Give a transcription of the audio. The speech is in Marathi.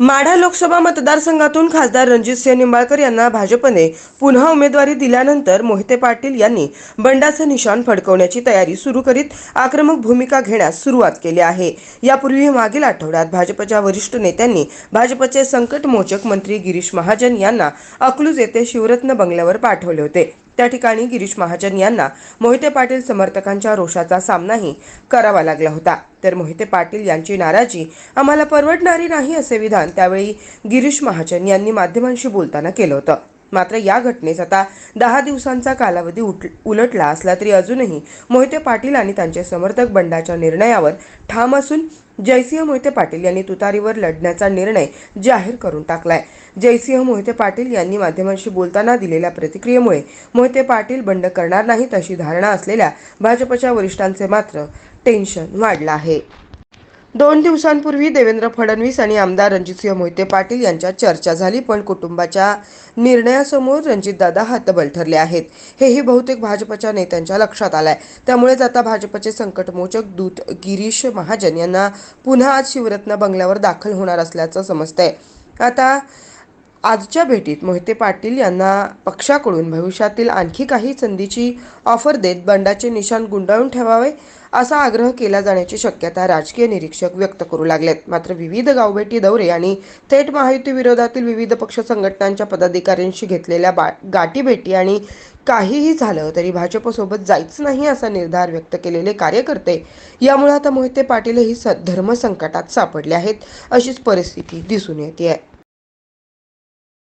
माढा लोकसभा मतदारसंघातून खासदार रणजितसिंह निंबाळकर यांना भाजपने पुन्हा उमेदवारी दिल्यानंतर मोहिते पाटील यांनी बंडाचं निशाण फडकवण्याची तयारी सुरू करीत आक्रमक भूमिका घेण्यास सुरुवात केली आहे. यापूर्वी मागील आठवड्यात भाजपच्या वरिष्ठ नेत्यांनी भाजपचे संकटमोचक मंत्री गिरीश महाजन यांना अकलूज येथे शिवरत्न बंगल्यावर पाठवले होते. त्या ठिकाणी गिरीश महाजन यांना मोहिते पाटील समर्थकांच्या रोषाचा सामनाही करावा लागला होता. तर मोहिते पाटील यांची नाराजी आम्हाला परवडणारी नाही असे विधान त्यावेळी गिरीश महाजन यांनी माध्यमांशी बोलताना केलं होतं. मात्र या घटनेस आता दहा दिवसांचा कालावधी उट उलटला असला तरी अजूनही मोहिते पाटील आणि त्यांचे समर्थक बंडाच्या निर्णयावर ठाम असून जयसिंह मोहिते पाटील यांनी तुतारीवर लढण्याचा निर्णय जाहीर करून टाकलाय. जयसिंह मोहिते पाटील यांनी माध्यमांशी बोलताना दिलेल्या प्रतिक्रियेमुळे मोहिते पाटील बंड करणार नाहीत अशी धारणा असलेल्या भाजपच्या वरिष्ठांचे मात्र टेन्शन वाढलं आहे. दोन दिवसांपूर्वी देवेंद्र फडणवीस आणि आमदार रणजितसिंह मोहिते पाटील यांच्यात चर्चा झाली पण कुटुंबाच्या निर्णयासमोर रणजितदादा हतबल ठरले आहेत. हेही बहुतेक भाजपच्या नेत्यांच्या लक्षात आलंय. त्यामुळेच आता भाजपचे संकटमोचक दूत गिरीश महाजन यांना पुन्हा आज शिवरत्न बंगल्यावर दाखल होणार असल्याचं समजतंय. आता आजच्या भेटीत मोहिते पाटील यांना पक्षाकडून भविष्यातील आणखी काही संधीची ऑफर देत बंडाचे निशाण गुंडाळून ठेवावे असा आग्रह केला जाण्याची शक्यता राजकीय निरीक्षक व्यक्त करू लागलेत. मात्र विविध गावभेटी दौरे आणि थेट महायुती विरोधातील विविध पक्ष संघटनांच्या पदाधिकाऱ्यांशी घेतलेल्या बा गाठीभेटी आणि काहीही झालं तरी भाजपसोबत जायचं नाही असा निर्धार व्यक्त केलेले कार्यकर्ते यामुळे आता मोहिते पाटीलही स धर्मसंकटात सापडले आहेत अशीच परिस्थिती दिसून येते आहे